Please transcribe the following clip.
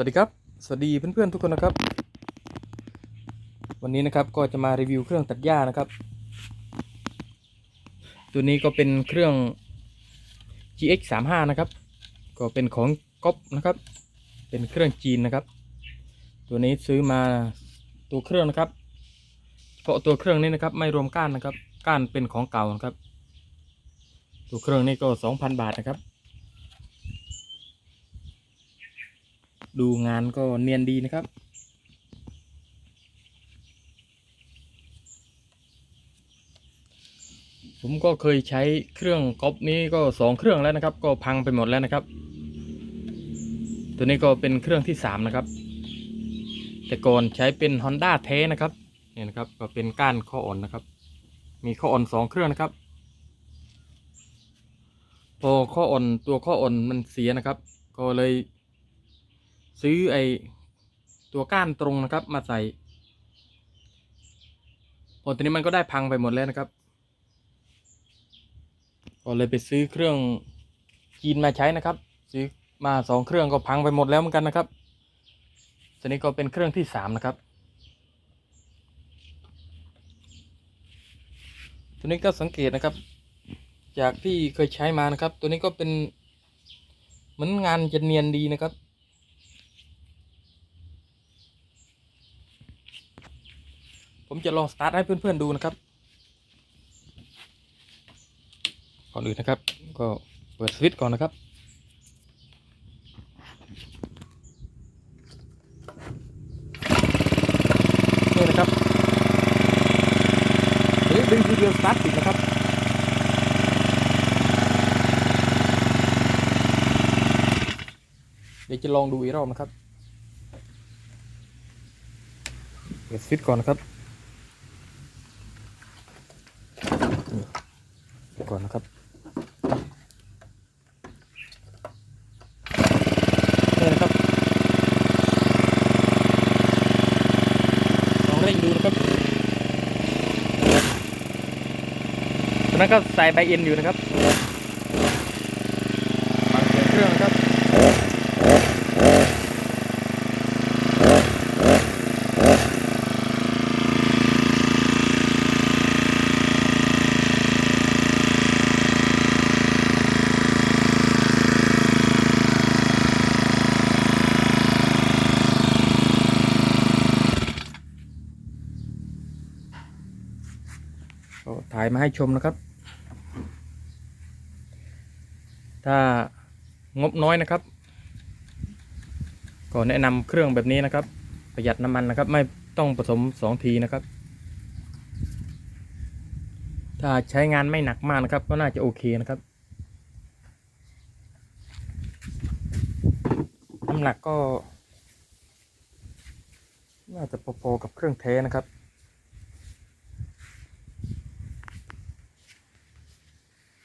สวัสดีครับ สวัสดีเพื่อนๆทุกคนนะครับ วันนี้นะครับก็จะมารีวิวเครื่องตัดหญ้านะครับ ตัวนี้ก็เป็นเครื่อง GX 3 5นะครับ ก็เป็นของก๊อปนะครับ เป็นเครื่องจีนนะครับ ตัวนี้ซื้อมาตัวเครื่องนะครับเฉพาะตัวเครื่องนี้นะครับ ไม่รวมก้านนะครับ ก้านเป็นของเก่านะครับ ตัวเครื่องนี้ก็ 2,000 บาทนะครับ ดูงานก็เนียนดีนะครับ ผมก็เคยใช้เครื่องก๊อปนี้ก็สองเครื่องแล้วนะครับ ก็พังไปหมดแล้วนะครับ ตัวนี้ก็เป็นเครื่องที่สามนะครับ แต่ก่อนใช้เป็น Honda แท้นะครับเนี่ยนะครับก็เป็นก้านข้ออ่อนนะครับ มีข้ออ่อนสองเครื่องนะครับพอข้ออ่อนตัวข้ออ่อนมันเสียนะครับ ก็เลย ซื้อไอตัวก้านตรงนะครับ มาใส่พอตอนนี้มันก็ได้พังไปหมดแล้วนะครับก็เลยไปซื้อเครื่องจีนมาใช้นะครับ ซื้อมาสองเครื่องก็พังไปหมดแล้วเหมือนกันนะครับตัวนี้ก็เป็นเครื่องที่สามนะครับ ตัวนี้ก็สังเกตนะครับ จากที่เคยใช้มานะครับ ตัวนี้ก็เป็นเหมือนงานจะเนียนดีนะครับ ผมจะลองสตาร์ทให้เพื่อนๆดูนะครับ ก่อนอื่นนะครับ ก็เปิดสวิตช์ก่อนนะครับ นี่นะครับเฮ้ยดึงทีเดียวสตาร์ทติดนะครับเดี๋ยวจะลองดูอีกรอบนะครับเปิดสวิตช์ก่อนนะครับ ก่อนนะครับนี่นะครับลองเร่งดูนะครับตอนนั้นก็ใส่ใบเอ็นอยู่นะครับฟังเสียงเครื่องนะครับ ก็ ถ่ายมาให้ชมนะครับ ถ้างบน้อยนะครับ ก็แนะนำเครื่องแบบนี้นะครับ ประหยัดน้ำมันนะครับ ไม่ต้องผสมสองทีนะครับ ถ้าใช้งานไม่หนักมากนะครับ ก็น่าจะโอเคนะครับน้ำหนักก็ น่าจะพอๆกับเครื่องเทนะครับ